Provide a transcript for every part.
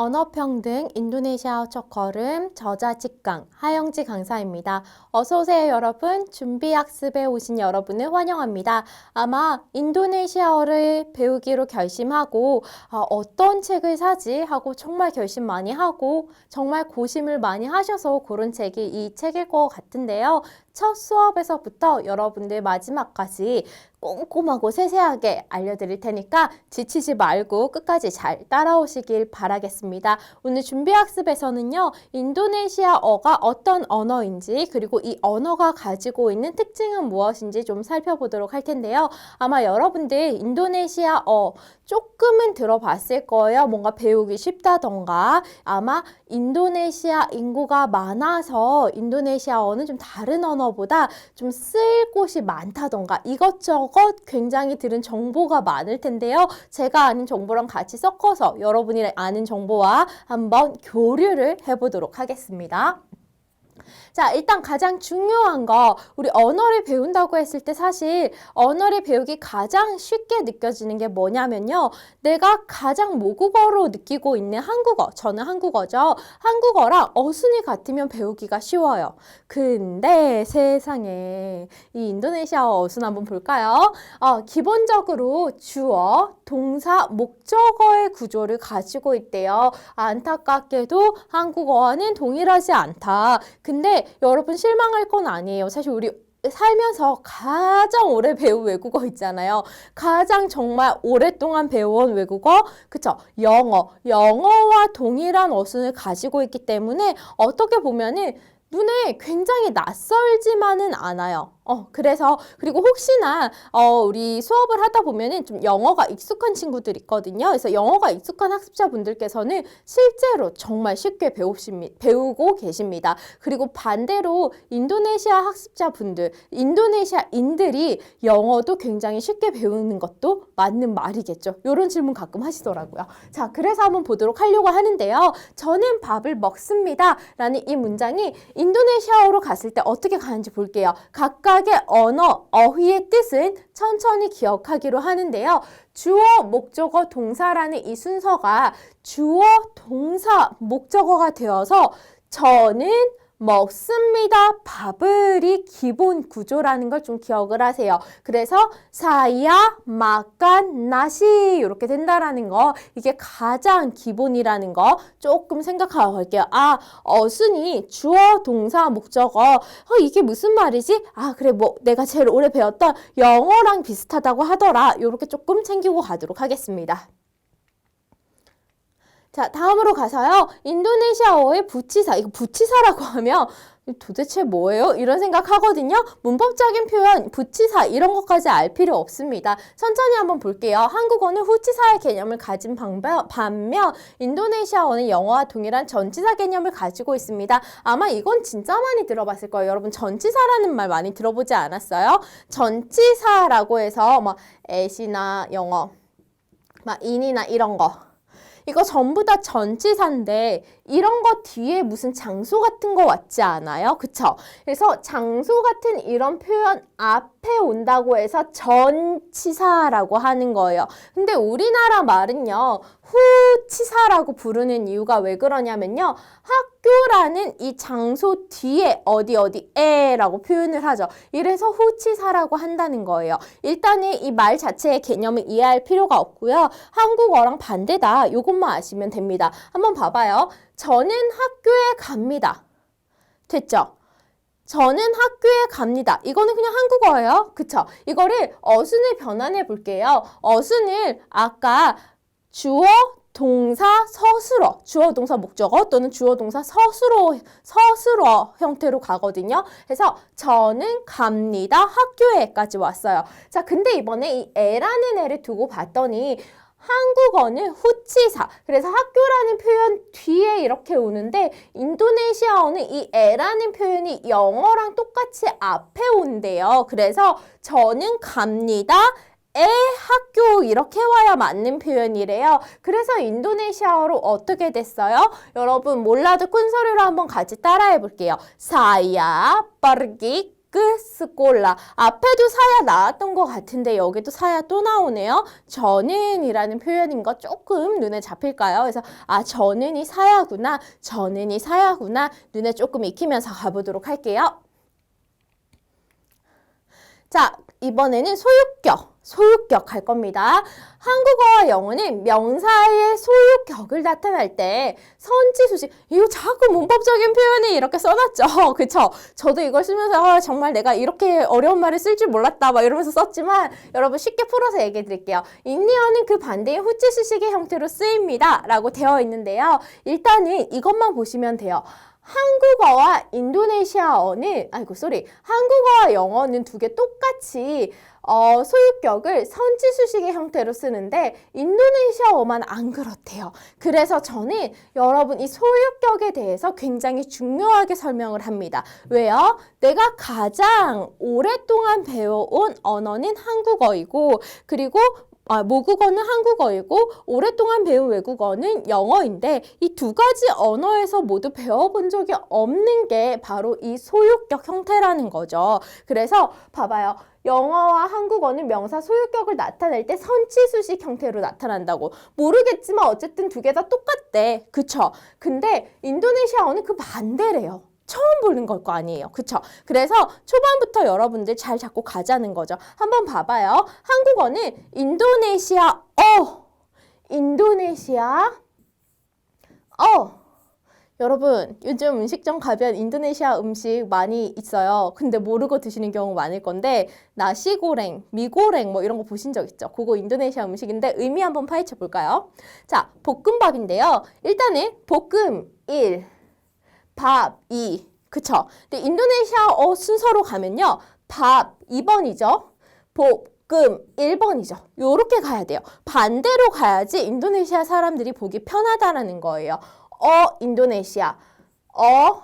언어평등 인도네시아어 첫 걸음 저자 직강 하영지 강사입니다. 어서 오세요 여러분. 준비학습에 오신 여러분을 환영합니다. 아마 인도네시아어를 배우기로 결심하고 아, 어떤 책을 사지 하고 정말 결심 많이 하고 정말 고심을 많이 하셔서 고른 책이 이 책일 것 같은데요. 첫 수업에서부터 여러분들 마지막까지 꼼꼼하고 세세하게 알려드릴 테니까 지치지 말고 끝까지 잘 따라오시길 바라겠습니다. 오늘 준비학습에서는요, 인도네시아어가 어떤 언어인지, 그리고 이 언어가 가지고 있는 특징은 무엇인지 좀 살펴보도록 할 텐데요. 아마 여러분들 인도네시아어 조금은 들어봤을 거예요. 뭔가 배우기 쉽다던가, 아마 인도네시아 인구가 많아서 인도네시아어는 좀 다른 언어보다 좀 쓸 곳이 많다던가, 이것저것 굉장히 들은 정보가 많을 텐데요. 제가 아는 정보랑 같이 섞어서 여러분이 아는 정보와 한번 교류를 해보도록 하겠습니다. 자, 일단 가장 중요한 거, 우리 언어를 배운다고 했을 때 사실 언어를 배우기 가장 쉽게 느껴지는 게 뭐냐면요. 내가 가장 모국어로 느끼고 있는 한국어, 저는 한국어죠. 한국어랑 어순이 같으면 배우기가 쉬워요. 근데 세상에 이 인도네시아어 어순 한번 볼까요? 어, 기본적으로 주어, 동사, 목적어의 구조를 가지고 있대요. 안타깝게도 한국어와는 동일하지 않다. 근데 여러분 실망할 건 아니에요. 사실 우리 살면서 가장 오래 배운 외국어 있잖아요. 가장 정말 오랫동안 배워온 외국어, 그쵸? 영어. 영어와 동일한 어순을 가지고 있기 때문에 어떻게 보면은 눈에 굉장히 낯설지만은 않아요. 어, 그래서, 그리고 혹시나, 어, 우리 수업을 하다 보면은 좀 영어가 익숙한 친구들 있거든요. 그래서 영어가 익숙한 학습자분들께서는 실제로 정말 쉽게 배우십니, 배우고 계십니다. 그리고 반대로 인도네시아 학습자분들, 인도네시아인들이 영어도 굉장히 쉽게 배우는 것도 맞는 말이겠죠. 이런 질문 가끔 하시더라고요. 자, 그래서 한번 보도록 하려고 하는데요. 저는 밥을 먹습니다. 라는 이 문장이 인도네시아어로 갔을 때 어떻게 가는지 볼게요. 각각 의 언어, 어휘의 뜻은 천천히 기억하기로 하는데요. 주어, 목적어, 동사라는 이 순서가 주어, 동사, 목적어가 되어서 저는 먹습니다. 밥을이 기본 구조라는 걸 좀 기억을 하세요. 그래서 사야, 마간, 나시 이렇게 된다라는 거 이게 가장 기본이라는 거 조금 생각하고 갈게요. 아, 어순이 주어, 동사, 목적어. 어, 이게 무슨 말이지? 아, 그래 뭐 내가 제일 오래 배웠던 영어랑 비슷하다고 하더라. 이렇게 조금 챙기고 가도록 하겠습니다. 자, 다음으로 가서요. 인도네시아어의 부치사. 이거 부치사라고 하면 도대체 뭐예요? 이런 생각 하거든요. 문법적인 표현, 부치사 이런 것까지 알 필요 없습니다. 천천히 한번 볼게요. 한국어는 후치사의 개념을 가진 반면 인도네시아어는 영어와 동일한 전치사 개념을 가지고 있습니다. 아마 이건 진짜 많이 들어봤을 거예요. 여러분 전치사라는 말 많이 들어보지 않았어요? 전치사라고 해서 뭐 애시나 영어, 막 인이나 이런 거 이거 전부 다 전치사인데 이런 거 뒤에 무슨 장소 같은 거 왔지 않아요? 그쵸? 그래서 장소 같은 이런 표현 앞에 온다고 해서 전치사라고 하는 거예요. 근데 우리나라 말은요. 후치사라고 부르는 이유가 왜 그러냐면요. 학교라는 이 장소 뒤에 어디 어디에라고 표현을 하죠. 이래서 후치사라고 한다는 거예요. 일단은 이 말 자체의 개념을 이해할 필요가 없고요. 한국어랑 반대다. 요것만 아시면 됩니다. 한번 봐봐요. 저는 학교에 갑니다. 됐죠? 저는 학교에 갑니다. 이거는 그냥 한국어예요. 그쵸? 이거를 어순을 변환해 볼게요. 어순을 아까 주어, 동사, 서술어, 주어, 동사, 목적어 또는 주어, 동사, 서술어, 서술어 형태로 가거든요. 그래서 저는 갑니다. 학교에까지 왔어요. 자, 근데 이번에 이 에라는 애를 두고 봤더니 한국어는 후치사. 그래서 학교라는 표현 뒤에 이렇게 오는데 인도네시아어는 이 에라는 표현이 영어랑 똑같이 앞에 온대요. 그래서 저는 갑니다. 에 학교 이렇게 와야 맞는 표현이래요. 그래서 인도네시아어로 어떻게 됐어요? 여러분 몰라도 큰 소리로 한번 같이 따라해 볼게요. 사야 빠르기 그 스콜라. 앞에도 사야 나왔던 것 같은데 여기도 사야 또 나오네요. 저는이라는 표현인 거 조금 눈에 잡힐까요? 그래서 아 저는 이 사야구나. 저는 이 사야구나. 눈에 조금 익히면서 가보도록 할게요. 자, 이번에는 소유격, 소유격 할 겁니다. 한국어와 영어는 명사의 소유격을 나타낼 때 선지 수식, 이거 자꾸 문법적인 표현이 이렇게 써놨죠. 그쵸? 저도 이걸 쓰면서 아, 정말 내가 이렇게 어려운 말을 쓸 줄 몰랐다 막 이러면서 썼지만 여러분 쉽게 풀어서 얘기해 드릴게요. 인리어는 그 반대의 후치수식의 형태로 쓰입니다. 라고 되어 있는데요. 일단은 이것만 보시면 돼요. 한국어와 인도네시아어는 아이고 쏘리 한국어와 영어는 두 개 똑같이 어, 소유격을 선지수식의 형태로 쓰는데 인도네시아어만 안 그렇대요. 그래서 저는 여러분 이 소유격에 대해서 굉장히 중요하게 설명을 합니다. 왜요? 내가 가장 오랫동안 배워온 언어는 한국어이고 그리고 아, 모국어는 한국어이고 오랫동안 배운 외국어는 영어인데 이 두 가지 언어에서 모두 배워본 적이 없는 게 바로 이 소유격 형태라는 거죠. 그래서 봐봐요. 영어와 한국어는 명사 소유격을 나타낼 때 선치수식 형태로 나타난다고. 모르겠지만 어쨌든 두 개 다 똑같대. 그쵸? 근데 인도네시아어는 그 반대래요. 처음 보는 걸 거 아니에요. 그쵸? 그래서 초반부터 여러분들 잘 잡고 가자는 거죠. 한번 봐봐요. 한국어는 인도네시아 어 인도네시아 어 여러분 요즘 음식점 가면 인도네시아 음식 많이 있어요. 근데 모르고 드시는 경우 많을 건데 나시고랭, 미고랭 뭐 이런 거 보신 적 있죠? 그거 인도네시아 음식인데 의미 한번 파헤쳐 볼까요? 자, 볶음밥인데요. 일단은 볶음 1 밥 2. 그쵸? 근데 인도네시아어 순서로 가면요. 밥 2번이죠. 볶음 1번이죠. 요렇게 가야 돼요. 반대로 가야지 인도네시아 사람들이 보기 편하다라는 거예요. 어 인도네시아. 어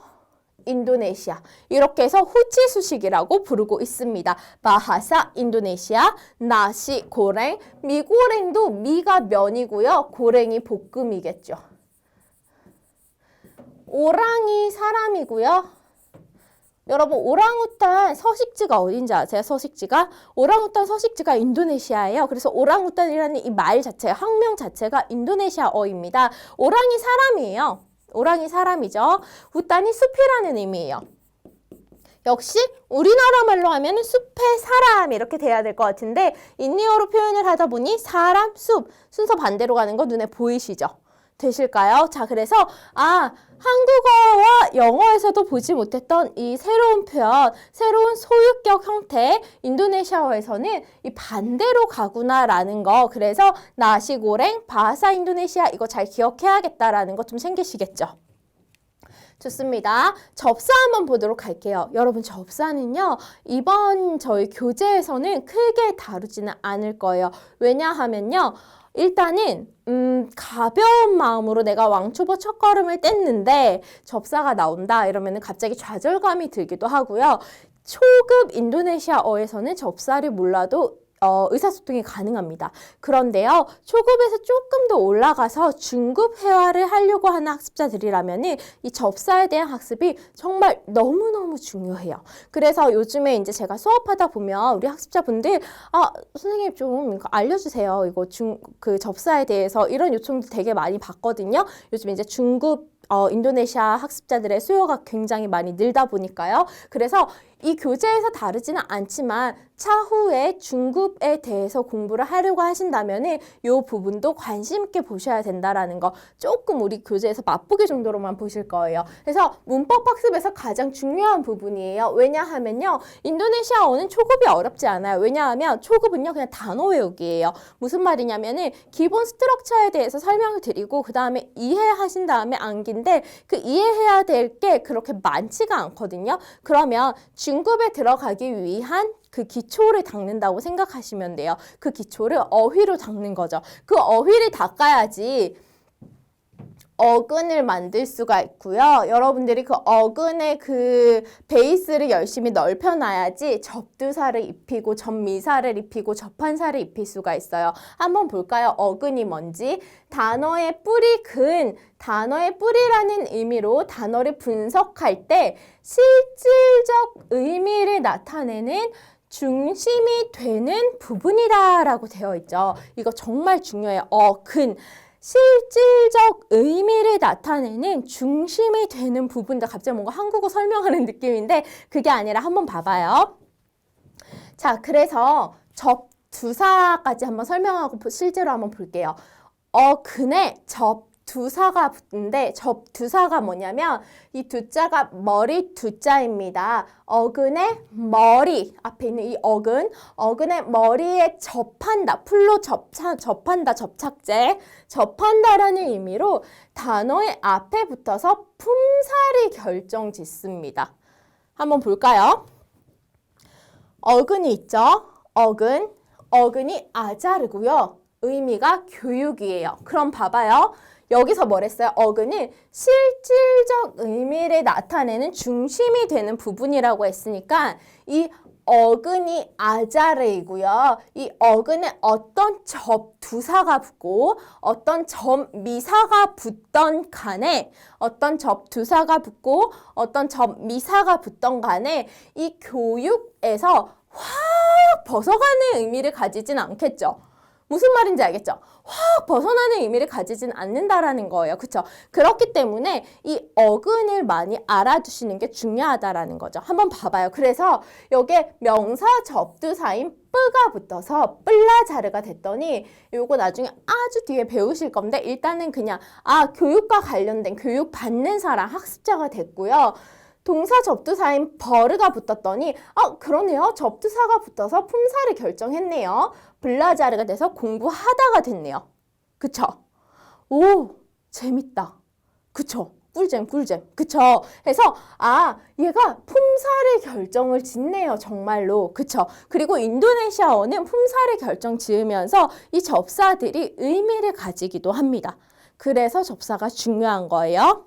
인도네시아. 이렇게 해서 후치수식이라고 부르고 있습니다. 바하사 인도네시아, 나시 고랭, 미고랭도 미가 면이고요. 고랭이 볶음이겠죠. 오랑이 사람이고요. 여러분 오랑우탄 서식지가 어딘지 아세요? 서식지가 오랑우탄 서식지가 인도네시아예요. 그래서 오랑우탄이라는 이 말 자체, 학명 자체가 인도네시아어입니다. 오랑이 사람이에요. 오랑이 사람이죠. 우탄이 숲이라는 의미예요. 역시 우리나라 말로 하면 숲의 사람 이렇게 돼야 될 것 같은데 인리어로 표현을 하다 보니 사람, 숲 순서 반대로 가는 거 눈에 보이시죠? 되실까요? 자, 그래서 아, 한국어와 영어에서도 보지 못했던 이 새로운 표현, 새로운 소유격 형태, 인도네시아어에서는 이 반대로 가구나라는 거. 그래서 나시고랭, 바하사 인도네시아 이거 잘 기억해야겠다라는 거좀 생기시겠죠? 좋습니다. 접사 한번 보도록 할게요. 여러분 접사는요. 이번 저희 교재에서는 크게 다루지는 않을 거예요. 왜냐하면요. 일단은 음, 가벼운 마음으로 내가 왕초보 첫걸음을 뗐는데 접사가 나온다 이러면 갑자기 좌절감이 들기도 하고요. 초급 인도네시아어에서는 접사를 몰라도 어, 의사소통이 가능합니다. 그런데요, 초급에서 조금 더 올라가서 중급 회화를 하려고 하는 학습자들이라면 이 접사에 대한 학습이 정말 너무너무 중요해요. 그래서 요즘에 이제 제가 수업하다 보면 우리 학습자분들, 아, 선생님 좀 알려주세요. 이거 중, 그 접사에 대해서 이런 요청도 되게 많이 받거든요. 요즘 이제 중급 어, 인도네시아 학습자들의 수요가 굉장히 많이 늘다 보니까요. 그래서 이 교재에서 다르지는 않지만 차후에 중급에 대해서 공부를 하려고 하신다면은 이 부분도 관심 있게 보셔야 된다라는 거 조금 우리 교재에서 맛보기 정도로만 보실 거예요. 그래서 문법 학습에서 가장 중요한 부분이에요. 왜냐하면요. 인도네시아어는 초급이 어렵지 않아요. 왜냐하면 초급은요 그냥 단어 외우기예요. 무슨 말이냐면은 기본 스트럭처에 대해서 설명을 드리고 그 다음에 이해하신 다음에 암기인데 그 이해해야 될 게 그렇게 많지가 않거든요. 그러면 중급에 들어가기 위한 그 기초를 닦는다고 생각하시면 돼요. 그 기초를 어휘로 닦는 거죠. 그 어휘를 닦아야지 어근을 만들 수가 있고요. 여러분들이 그 어근의 그 베이스를 열심히 넓혀놔야지 접두사를 입히고 접미사를 입히고 접한사를 입힐 수가 있어요. 한번 볼까요? 어근이 뭔지. 단어의 뿌리 근, 단어의 뿌리라는 의미로 단어를 분석할 때 실질적 의미를 나타내는 중심이 되는 부분이다 라고 되어 있죠. 이거 정말 중요해요. 어근. 실질적 의미를 나타내는 중심이 되는 부분이다. 갑자기 뭔가 한국어 설명하는 느낌인데 그게 아니라 한번 봐봐요. 자, 그래서 접두사까지 한번 설명하고 보- 실제로 한번 볼게요. 어 근에 접 두사가 붙는데 접 두사가 뭐냐면 이 두자가 머리 두자입니다. 어근의 머리 앞에 있는 이 어근, 어근의 머리에 접한다, 풀로 접차, 접한다, 접착제, 접한다라는 의미로 단어의 앞에 붙어서 품살이 결정 짓습니다. 한번 볼까요? 어근이 있죠? 어근. 어근이 아자르고요. 의미가 교육이에요. 그럼 봐봐요. 여기서 뭐랬어요? 어근은 실질적 의미를 나타내는 중심이 되는 부분이라고 했으니까 이 어근이 아자르이고요. 이 어근에 어떤 접두사가 붙고 어떤 접미사가 붙던 간에 어떤 접두사가 붙고 어떤 접미사가 붙던 간에 이 교육에서 확 벗어가는 의미를 가지진 않겠죠. 무슨 말인지 알겠죠? 확 벗어나는 의미를 가지진 않는다라는 거예요. 그쵸? 그렇기 때문에 이 어근을 많이 알아두시는 게 중요하다라는 거죠. 한번 봐봐요. 그래서 여기에 명사 접두사인 뿌가 붙어서 뿔라자르가 됐더니 요거 나중에 아주 뒤에 배우실 건데 일단은 그냥 아 교육과 관련된 교육 받는 사람 학습자가 됐고요. 동사 접두사인 버르가 붙었더니 아 그러네요 접두사가 붙어서 품사를 결정했네요 블라자르가 돼서 공부하다가 됐네요. 그쵸? 오 재밌다. 그쵸? 꿀잼 꿀잼. 그쵸? 해서 아 얘가 품사를 결정을 짓네요 정말로. 그쵸? 그리고 인도네시아어는 품사를 결정 지으면서 이 접사들이 의미를 가지기도 합니다. 그래서 접사가 중요한 거예요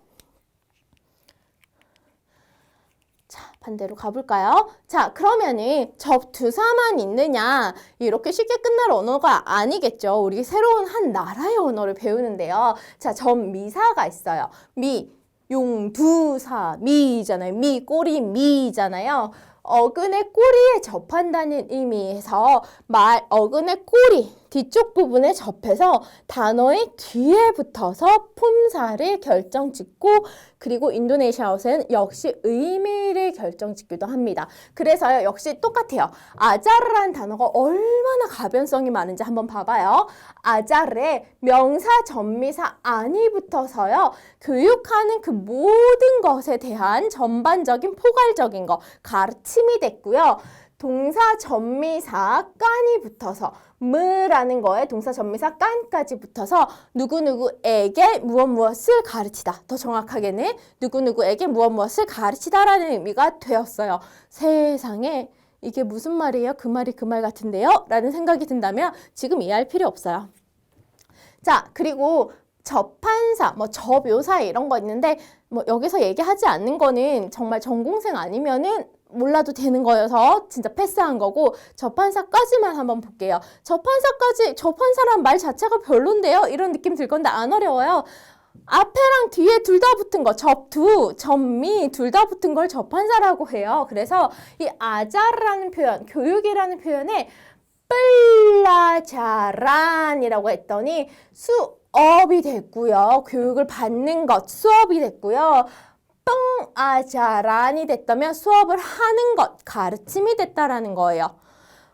자, 반대로 가볼까요? 자, 그러면은 접두사만 있느냐? 이렇게 쉽게 끝날 언어가 아니겠죠. 우리 새로운 한 나라의 언어를 배우는데요. 자, 접미사가 있어요. 미, 용 두 사, 미잖아요. 미, 꼬리, 미잖아요. 어근의 꼬리에 접한다는 의미에서 말, 어근의 꼬리, 뒤쪽 부분에 접해서 단어의 뒤에 붙어서 품사를 결정짓고 그리고 인도네시아어는 역시 의미를 결정짓기도 합니다. 그래서요, 역시 똑같아요. 아자르라는 단어가 얼마나 가변성이 많은지 한번 봐봐요. 아자르에 명사, 전미사, 안이 붙어서요, 교육하는 그 모든 것에 대한 전반적인 포괄적인 거, 가르침이 됐고요. 동사 전미사 깐이 붙어서 무라는 거에 동사 전미사 깐까지 붙어서 누구누구에게 무엇 무엇을 가르치다. 더 정확하게는 누구누구에게 무엇 무엇을 가르치다라는 의미가 되었어요. 세상에 이게 무슨 말이에요? 그 말이 그 말 같은데요? 라는 생각이 든다면 지금 이해할 필요 없어요. 자, 그리고 접한사, 뭐 접요사 이런 거 있는데 뭐 여기서 얘기하지 않는 거는 정말 전공생 아니면은 몰라도 되는 거여서 진짜 패스한 거고 접한사까지만 한번 볼게요. 접한사까지 접한사란 말 자체가 별론데요. 이런 느낌 들 건데 안 어려워요. 앞에랑 뒤에 둘 다 붙은 거 접두, 접미 둘 다 붙은 걸 접한사라고 해요. 그래서 이 아자라는 표현, 교육이라는 표현에 뿔라자란이라고 했더니 수업이 됐고요. 교육을 받는 것 수업이 됐고요. 뻥아자란이 됐다면 수업을 하는 것 가르침이 됐다라는 거예요.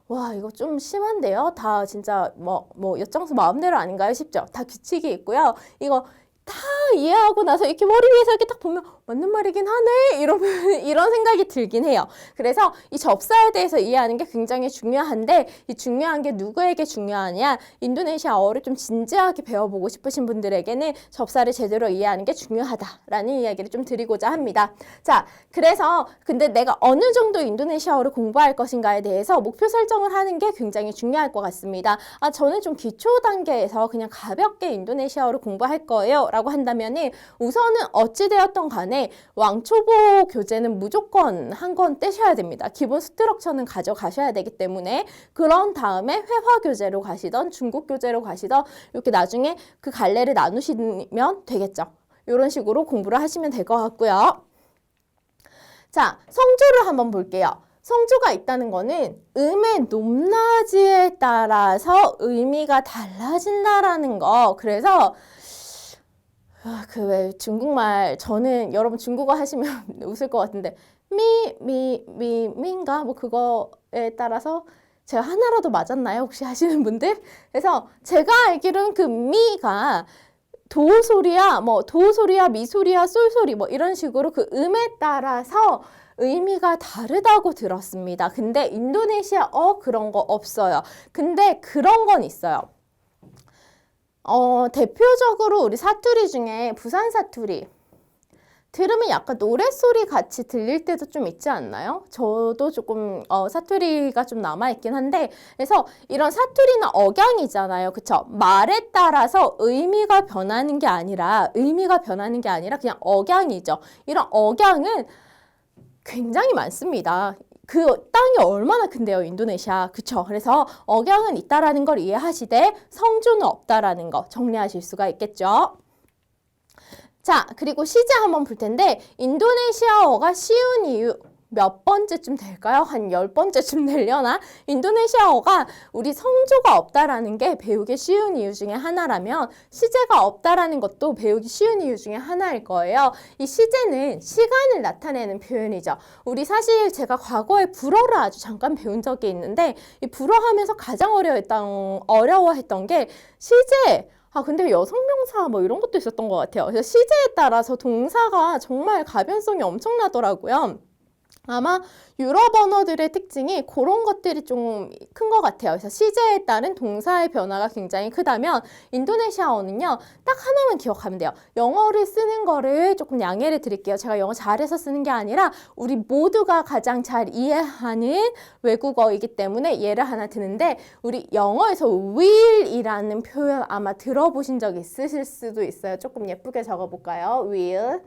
와 이거 좀 심한데요. 다 진짜 뭐뭐 엿장수 마음대로 아닌가요? 싶죠? 다 규칙이 있고요. 이거 다 이해하고 나서 이렇게 머리 위에서 이렇게 딱 보면 맞는 말이긴 하네 이런 이런 생각이 들긴 해요. 그래서 이 접사에 대해서 이해하는 게 굉장히 중요한데 이 중요한 게 누구에게 중요하냐? 인도네시아어를 좀 진지하게 배워보고 싶으신 분들에게는 접사를 제대로 이해하는 게 중요하다라는 이야기를 좀 드리고자 합니다. 자, 그래서 근데 내가 어느 정도 인도네시아어를 공부할 것인가에 대해서 목표 설정을 하는 게 굉장히 중요할 것 같습니다. 아, 저는 좀 기초 단계에서 그냥 가볍게 인도네시아어를 공부할 거예요. 라고 한다면은 우선은 어찌 되었던 간에 왕초보 교재는 무조건 한 권 떼셔야 됩니다. 기본 스트럭처는 가져가셔야 되기 때문에 그런 다음에 회화 교재로 가시던 중국 교재로 가시던 이렇게 나중에 그 갈래를 나누시면 되겠죠. 이런 식으로 공부를 하시면 될 것 같고요. 자, 성조를 한번 볼게요. 성조가 있다는 거는 음의 높낮이에 따라서 의미가 달라진다라는 거. 그래서 아, 그 왜 중국말 저는 여러분 중국어 하시면 웃을 것 같은데 미, 미, 미, 미인가 뭐 그거에 따라서 제가 하나라도 맞았나요? 혹시 하시는 분들? 그래서 제가 알기로는 그 미가 도 소리야, 뭐 도 소리야, 미 소리야, 솔 소리 뭐 이런 식으로 그 음에 따라서 의미가 다르다고 들었습니다. 근데 인도네시아어 그런 거 없어요. 근데 그런 건 있어요. 어, 대표적으로 우리 사투리 중에 부산 사투리. 들으면 약간 노랫소리 같이 들릴 때도 좀 있지 않나요? 저도 조금 어, 사투리가 좀 남아있긴 한데 그래서 이런 사투리나 억양이잖아요. 그쵸? 말에 따라서 의미가 변하는 게 아니라 의미가 변하는 게 아니라 그냥 억양이죠. 이런 억양은 굉장히 많습니다. 그 땅이 얼마나 큰데요, 인도네시아. 그쵸? 그래서 억양은 있다라는 걸 이해하시되 성조는 없다라는 거 정리하실 수가 있겠죠. 자, 그리고 시제 한번 볼 텐데 인도네시아어가 쉬운 이유 몇 번째쯤 될까요? 한 열 번째쯤 되려나? 인도네시아어가 우리 성조가 없다라는 게 배우기 쉬운 이유 중에 하나라면 시제가 없다라는 것도 배우기 쉬운 이유 중에 하나일 거예요. 이 시제는 시간을 나타내는 표현이죠. 우리 사실 제가 과거에 불어를 아주 잠깐 배운 적이 있는데 이 불어 하면서 가장 어려웠던, 어려워했던 게 시제 아, 근데 여성명사 뭐 이런 것도 있었던 것 같아요. 그래서 시제에 따라서 동사가 정말 가변성이 엄청나더라고요. 아마 유럽 언어들의 특징이 그런 것들이 좀 큰 것 같아요. 그래서 시제에 따른 동사의 변화가 굉장히 크다면 인도네시아어는요, 딱 하나만 기억하면 돼요. 영어를 쓰는 거를 조금 양해를 드릴게요. 제가 영어 잘해서 쓰는 게 아니라 우리 모두가 가장 잘 이해하는 외국어이기 때문에 예를 하나 드는데 우리 영어에서 will이라는 표현 아마 들어보신 적 있으실 수도 있어요. 조금 예쁘게 적어볼까요? will.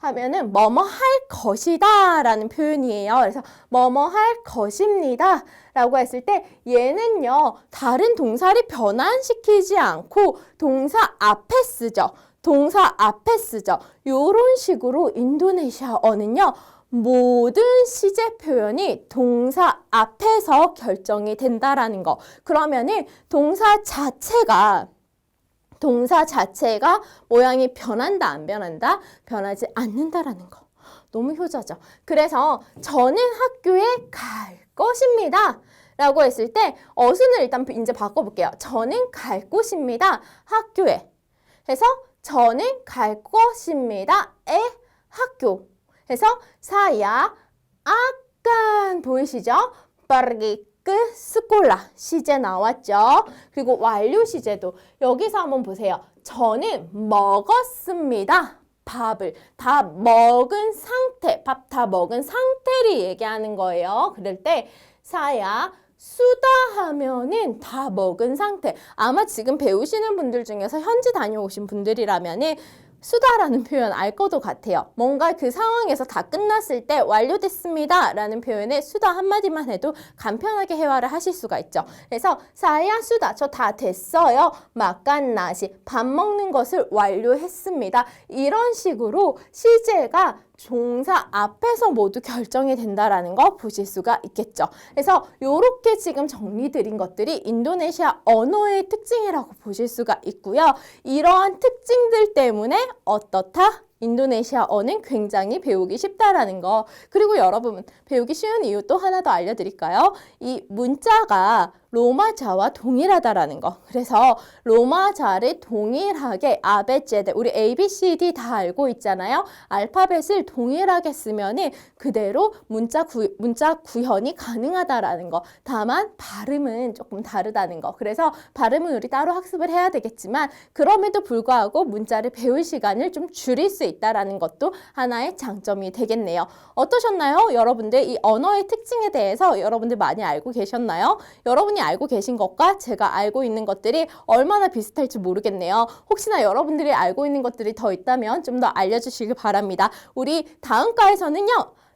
하면은 뭐뭐 할 것이다 라는 표현이에요. 그래서 뭐뭐 할 것입니다 라고 했을 때 얘는요 다른 동사를 변환시키지 않고 동사 앞에 쓰죠. 동사 앞에 쓰죠. 요런 식으로 인도네시아어는요 모든 시제 표현이 동사 앞에서 결정이 된다라는 거. 그러면은 동사 자체가 동사 자체가 모양이 변한다, 안 변한다? 변하지 않는다라는 거. 너무 효자죠. 그래서 저는 학교에 갈 것입니다. 라고 했을 때 어순을 일단 이제 바꿔볼게요. 저는 갈 곳입니다. 학교에. 해서 저는 갈 것입니다. 에 학교. 해서 사야 아깐 보이시죠? 빠르게 그 스콜라 시제 나왔죠. 그리고 완료 시제도 여기서 한번 보세요. 저는 먹었습니다. 밥을 다 먹은 상태, 밥 다 먹은 상태를 얘기하는 거예요. 그럴 때 사야 수다 하면은 다 먹은 상태. 아마 지금 배우시는 분들 중에서 현지 다녀오신 분들이라면은 수다라는 표현 알 것도 같아요. 뭔가 그 상황에서 다 끝났을 때 완료됐습니다. 라는 표현에 수다 한마디만 해도 간편하게 회화를 하실 수가 있죠. 그래서 사야 수다. 저 다 됐어요. 막간 나시. 밥 먹는 것을 완료했습니다. 이런 식으로 시제가 종사 앞에서 모두 결정이 된다라는 거 보실 수가 있겠죠. 그래서 이렇게 지금 정리드린 것들이 인도네시아 언어의 특징이라고 보실 수가 있고요. 이러한 특징들 때문에 어떻다? 인도네시아어는 굉장히 배우기 쉽다라는 거. 그리고 여러분 배우기 쉬운 이유 또 하나 더 알려드릴까요? 이 문자가 로마자와 동일하다라는 거. 그래서 로마자를 동일하게 아베제데 우리 A, B, C, D 다 알고 있잖아요. 알파벳을 동일하게 쓰면은 그대로 문자 구, 문자 구현이 가능하다라는 거. 다만 발음은 조금 다르다는 거. 그래서 발음은 우리 따로 학습을 해야 되겠지만 그럼에도 불구하고 문자를 배울 시간을 좀 줄일 수 있다라는 것도 하나의 장점이 되겠네요. 어떠셨나요? 여러분들 이 언어의 특징에 대해서 여러분들 많이 알고 계셨나요? 여러분이 알고 계신 것과 제가 알고 있는 것들이 얼마나 비슷할지 모르겠네요. 혹시나 여러분들이 알고 있는 것들이 더 있다면 좀 더 알려주시길 바랍니다. 우리 다음 과에서는요.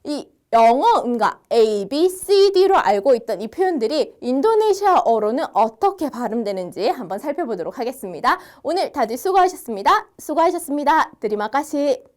이 영어 음가 A, B, C, D로 알고 있던 이 표현들이 인도네시아어로는 어떻게 발음되는지 한번 살펴보도록 하겠습니다. 오늘 다들 수고하셨습니다. 수고하셨습니다. 드리마카시.